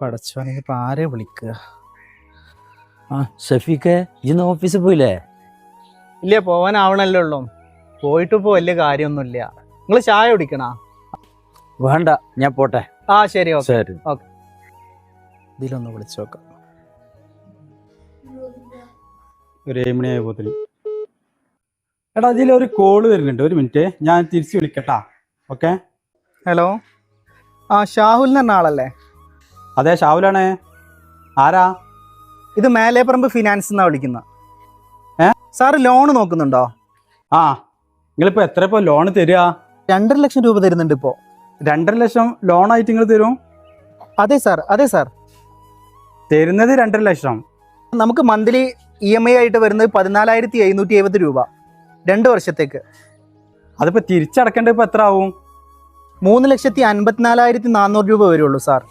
പടച്ചോനെ ഇപ്പൊ ആരെ വിളിക്കുക? ആ ഷഫീഖ് ഇന്ന് ഓഫീസിൽ പോയില്ലേ? ഇല്ല പോവാനാവണല്ലേ ഉള്ളൂ. പോയിട്ട് ഇപ്പൊ വലിയ കാര്യമൊന്നുമില്ല. നിങ്ങൾ ചായ കുടിക്കണ? വേണ്ട ഞാൻ പോട്ടെ. ആ ശരി ഓക്കെ. ശരി. ഇതിലൊന്ന് വിളിച്ചു നോക്കാം. ഒരു ഏഴ് മണിയായപ്പോത്തിന് എടാ ഇതിലൊരു കോൾ വരുന്നുണ്ട്. ഒരു മിനിറ്റ് ഞാൻ തിരിച്ചു വിളിക്കട്ടാ. ഓക്കെ? ഹലോ? ആ ഷാഹുൽ എന്ന് പറഞ്ഞ ആളല്ലേ? അതെ ഷാവുലാണ്. ആരാ? ഇത് മേലേപ്പറമ്പ് ഫിനാൻസ് എന്നാ വിളിക്കുന്ന. ഏ? സാറ് ലോൺ നോക്കുന്നുണ്ടോ? ആ നിങ്ങളിപ്പോൾ എത്ര ഇപ്പോൾ ലോൺ തരിക? രണ്ടര ലക്ഷം രൂപ തരുന്നുണ്ട് ഇപ്പോ. രണ്ടര ലക്ഷം ലോണായിട്ട് നിങ്ങൾ തരും? അതെ സാർ. അതെ സാർ. തരുന്നത് രണ്ടര ലക്ഷം. നമുക്ക് മന്ത്ലി ഇ എം ഐ ആയിട്ട് വരുന്നത് പതിനാലായിരത്തി എഴുന്നൂറ്റി എഴുപത് രൂപ. രണ്ട് വർഷത്തേക്ക്. അതിപ്പോ തിരിച്ചടക്കേണ്ടത് ഇപ്പോൾ എത്ര ആവും? മൂന്ന് ലക്ഷത്തി അൻപത്തിനാലായിരത്തി നാനൂറ് രൂപ വരുള്ളൂ സാർ.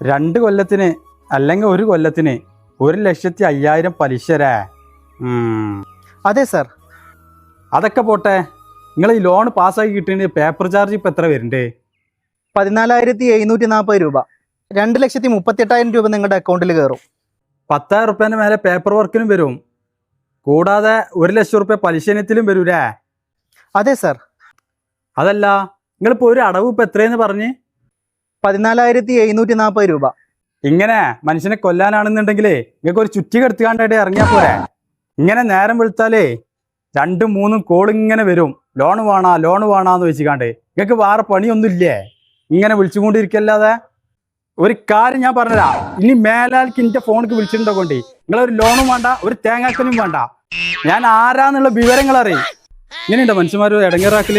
രണ്ട് കൊല്ലത്തിന് അല്ലെങ്കിൽ ഒരു കൊല്ലത്തിന് ഒരു ലക്ഷത്തി അയ്യായിരം പലിശരേ. അതെ സാർ അതൊക്കെ പോട്ടെ. നിങ്ങൾ ഈ ലോൺ പാസ്സാക്കി കിട്ടുന്ന പേപ്പർ ചാർജ് ഇപ്പം എത്ര വരുന്നുണ്ട്? പതിനാലായിരത്തി എഴുന്നൂറ്റി നാൽപ്പത് രൂപ. രണ്ട് ലക്ഷത്തി മുപ്പത്തെട്ടായിരം രൂപ നിങ്ങളുടെ അക്കൗണ്ടിൽ കയറും പത്തായിരം റുപ്യേന്റെ മേലെ പേപ്പർ വർക്കിനും വരും. കൂടാതെ ഒരു ലക്ഷം റുപ്യ പലിശനത്തിലും വരൂലേ? അതെ സാർ അതല്ല നിങ്ങളിപ്പോൾ ഒരു അടവ് ഇപ്പം എത്രയെന്ന് പറഞ്ഞ്? പതിനാലായിരത്തി എഴുന്നൂറ്റി നാൽപ്പത് രൂപ. ഇങ്ങനെ മനുഷ്യനെ കൊല്ലാനാണെന്നുണ്ടെങ്കിലേ നിങ്ങൾക്ക് ഒരു ചുറ്റി കെടുത്തുകാണ്ടായിട്ട് ഇറങ്ങിയാൽ പോരെ? ഇങ്ങനെ നേരം വിളിച്ചാലേ രണ്ടും മൂന്നും കോൾ ഇങ്ങനെ വരും. ലോൺ വേണാ ലോൺ വേണാന്ന് വെച്ചിക്കാണ്ട്. നിങ്ങൾക്ക് വേറെ പണിയൊന്നുമില്ലേ? ഇങ്ങനെ വിളിച്ചുകൊണ്ടിരിക്കല്ലാതെ? ഒരു കാര്യം ഞാൻ പറഞ്ഞതാ ഇനി മേലാൽക്ക് എന്റെ ഫോണിക്ക് വിളിച്ചിട്ടുണ്ടോ കൊണ്ട്? നിങ്ങളൊരു ലോണും വേണ്ട ഒരു തേങ്ങാക്കനും വേണ്ട. ഞാൻ ആരാന്നുള്ള വിവരങ്ങൾ അറിയും ഇങ്ങനെയുണ്ടോ മനുഷ്യന്മാർ ഇടങ്ങേറാക്കൽ?